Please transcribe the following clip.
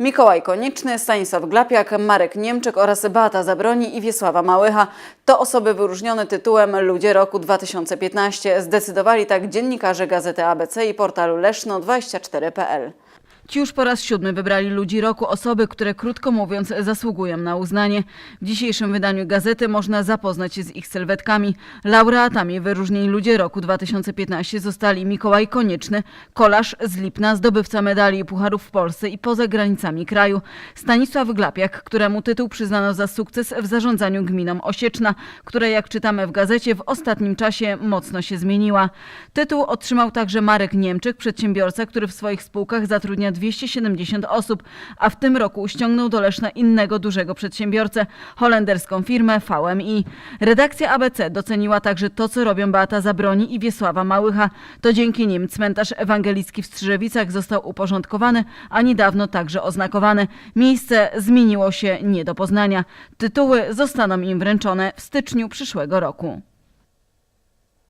Mikołaj Konieczny, Stanisław Glapiak, Marek Niemczyk oraz Beata Zabroni i Wiesława Małycha to osoby wyróżnione tytułem Ludzie Roku 2015. Zdecydowali tak dziennikarze Gazety ABC i portalu leszno24.pl. Ci już po raz siódmy wybrali ludzi roku, osoby, które krótko mówiąc zasługują na uznanie. W dzisiejszym wydaniu gazety można zapoznać się z ich sylwetkami. Laureatami wyróżnień Ludzie Roku 2015 zostali Mikołaj Konieczny, kolarz z Lipna, zdobywca medali i pucharów w Polsce i poza granicami kraju, Stanisław Glapiak, któremu tytuł przyznano za sukces w zarządzaniu gminą Osieczna, która jak czytamy w gazecie w ostatnim czasie mocno się zmieniła. Tytuł otrzymał także Marek Niemczyk, przedsiębiorca, który w swoich spółkach zatrudnia 270 osób, a w tym roku ściągnął do Leszna innego dużego przedsiębiorcę, holenderską firmę VMI. Redakcja ABC doceniła także to, co robią Beata Zabroni i Wiesława Małycha. To dzięki nim cmentarz ewangelicki w Strzyżewicach został uporządkowany, a niedawno także oznakowany. Miejsce zmieniło się nie do poznania. Tytuły zostaną im wręczone w styczniu przyszłego roku.